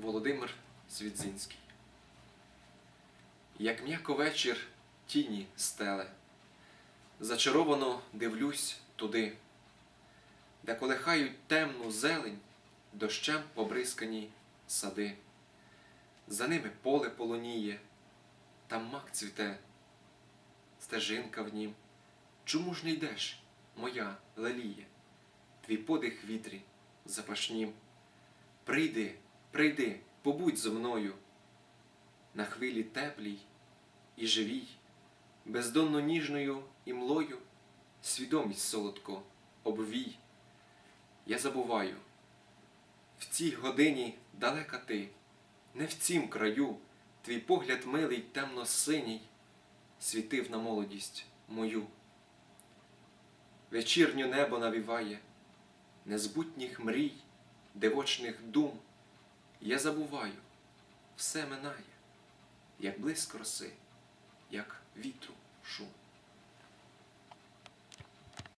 Володимир Свідзинський. Як м'яко вечір тіні стеле, зачаровано дивлюсь туди, де колихають темну зелень, дощем побризкані сади. За ними поле полоніє, там мак цвіте, стежинка в нім. Чому ж не йдеш, моя леліє, твій подих вітрі запашнім? Прийди, прийди, побудь зо мною на хвилі теплій і живій, бездонно ніжною імлою свідомість солодко обвій. Я забуваю, в цій годині далека ти, не в цім краю, твій погляд милий темно-синій світив на молодість мою. Вечірню небо навіває, незбутніх мрій, дивочних дум. Я забуваю, все минає, як блиск роси, як вітру.